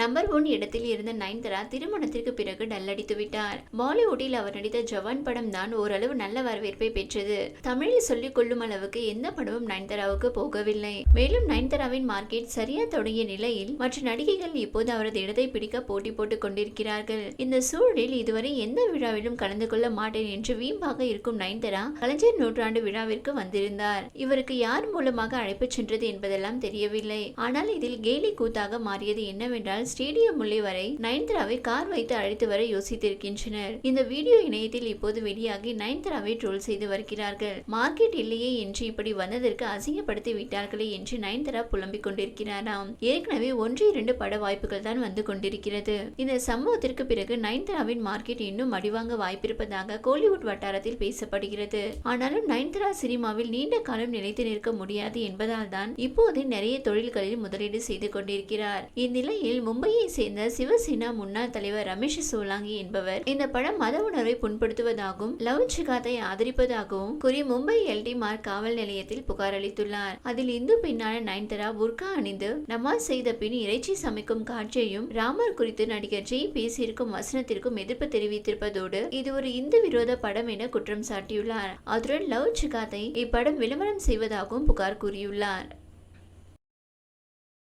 Number one இடத்தில் இருந்த நயன்தாரா திருமணத்திற்கு பிறகு டல்லடித்து விட்டார். பாலிவுட்டில் அவர் நடித்த ஜவான் படம் தான் ஓரளவு நல்ல வரவேற்பை பெற்றது. தமிழில் சொல்லிக் கொள்ளும் அளவுக்கு எந்த படமும் நயன்தாராவுக்கு போகவில்லை. மேலும் நயன்தாராவின் மார்க்கெட் சரியா தொடங்கிய நிலையில் மற்ற நடிகைகள் இப்போது அவரது இடத்தை பிடிக்க போட்டி போட்டுக் கொண்டிருக்கிறார்கள். இந்த சூழலில் இதுவரை எந்த விழாவிலும் கலந்து கொள்ள மாட்டேன் என்று வீம்பாக இருக்கும் நயன்தாரா கலைஞர் நூற்றாண்டு விழாவிற்கு வந்திருந்தார். இவருக்கு யார் மூலமாக அழைப்பு சென்றது என்பதெல்லாம் தெரியவில்லை. ஆனால் இதில் கேலி கூத்தாக மாறியது என்னவென்றால் ஸ்டேடியம் உள்ளே வரை நயன்தாராவை கார் வைத்து அழைத்து வர யோசித்திருக்கின்றனர். இந்த வீடியோ இணையத்தில் இப்போது வெளியாகி நயன்தாராவை ட்ரோல் செய்து வருகிறார்கள். மார்க்கெட் இல்லையே என்று இப்படி வந்ததற்கு அசிங்கப்படுத்தி விட்டார்களே என்று நயன்தாரா புலம்பிக் கொண்டிருக்கிறாராம். ஏற்கனவே ஒன்று இரண்டு பட வாய்ப்புகள் தான் வந்து கொண்டிருக்கிறது. இந்த சம்பவத்திற்கு பிறகு நயன்தாராவின் மார்க்கெட் இன்னும் அடிவாங்க வாய்ப்பிருப்பதாக கோலிவுட் வட்டாரத்தில் பேசப்படுகிறது. ஆனாலும் நயன்தாரா சினிமாவில் நீண்ட காலம் நிலைத்து நிற்க முடியாது என்பதால் தான் இப்போது நிறைய தொழில்களில் முதலீடு செய்து கொண்டிருக்கிறார். இந்நிலையில் மும்பையை சேர்ந்த சிவசேனா முன்னாள் தலைவர் ரமேஷ் சோலாங்கி என்பவர் இந்த படம் மத உணர்வை புண்படுத்துவதாகவும் லவ் சிகாத்தை ஆதரிப்பதாகவும் கூறி மும்பை எல்டி மார்க் காவல் நிலையத்தில் புகார் அளித்துள்ளார். அதில் இந்து பெண்ணான நயன்தரா புர்கா அணிந்து நமாஸ் செய்த பின் இறைச்சி சமைக்கும் காட்சியையும் ராமர் குறித்து நடிகர் ஜெய் பேசியிருக்கும் வசனத்திற்கும் எதிர்ப்பு தெரிவித்திருப்பதோடு இது ஒரு இந்து விரோத படம் என குற்றம் சாட்டியுள்ளார். அதுடன் லவ் சிகாத்தை இப்படம் விளம்பரம் செய்வதாகவும் புகார் கூறியுள்ளார்.